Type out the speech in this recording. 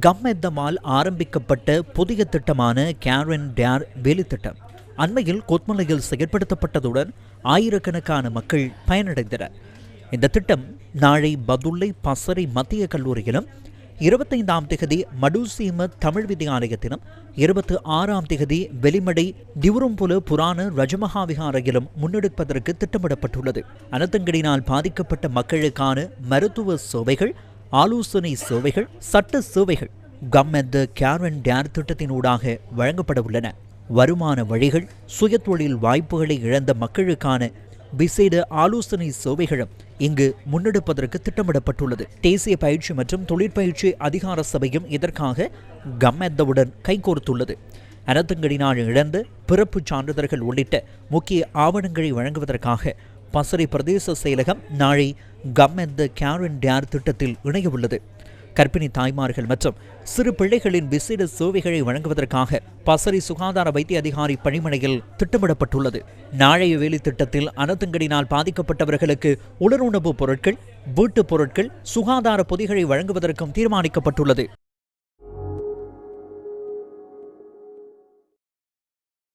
கம்மெத்தமால் ஆரம்பிக்கப்பட்ட புதிய திட்டமான கேரன் டேர் வேலித்திட்டம் திட்டம். அண்மையில் கொத்மலையில் செயற்படுத்தப்பட்டதுடன் ஆயிரக்கணக்கான மக்கள் பயனடைந்தனர். இந்த திட்டம் நாளை பதுல்லை பசறை மத்திய கல்லூரியிலும் இருபத்தைந்தாம் திகதி மடுசீம தமிழ் வித்யாலயத்திலும் இருபத்தி ஆறாம் திகதி வெளிமடை திவரும்புல புராண ரஜமகா விகாரையிலும் முன்னெடுப்பதற்கு திட்டமிடப்பட்டுள்ளது. அனத்தங்கடினால் பாதிக்கப்பட்ட மக்களுக்கான மருத்துவ சேவைகள் ஆலோசனை சேவைகள் சட்ட சேவைகள் கம்மெந்த கேரன் டேர் திட்டத்தினூடாக வழங்கப்பட உள்ளன. வருமான வழிகள் சுயதொழில் வாய்ப்புகளை இழந்த மக்களுக்கான விசேட ஆலோசனை சேவைகளும் இங்கு முன்னெடுப்பதற்கு திட்டமிடப்பட்டுள்ளது. தேசிய பயிற்சி மற்றும் தொழிற்பயிற்சி அதிகார சபையும் இதற்காக கம்மெத்தவுடன் கைகோர்த்துள்ளது. அனத்தங்கடினால் இழந்து பிறப்புச் சான்றிதழ்கள் உள்ளிட்ட முக்கிய ஆவணங்களை வழங்குவதற்காக பசறை பிரதேச செயலகம் நாளை கம்மெந்த கேரன் டேர் திட்டத்தில் இணைய உள்ளது கர்ப்பிணி தாய்மார்கள் மற்றும் சிறு பிள்ளைகளின் விசேட சேவைகளை வழங்குவதற்காக பசரி சுகாதார வைத்திய அதிகாரி பணிமனையில் திட்டமிடப்பட்டுள்ளது. நாளைய வேலை திட்டத்தில் அனர்த்தங்களினால் பாதிக்கப்பட்டவர்களுக்கு உலருணவு பொருட்கள் வீட்டுப் பொருட்கள் சுகாதார பொதிகளை வழங்குவதற்கும் தீர்மானிக்கப்பட்டுள்ளது.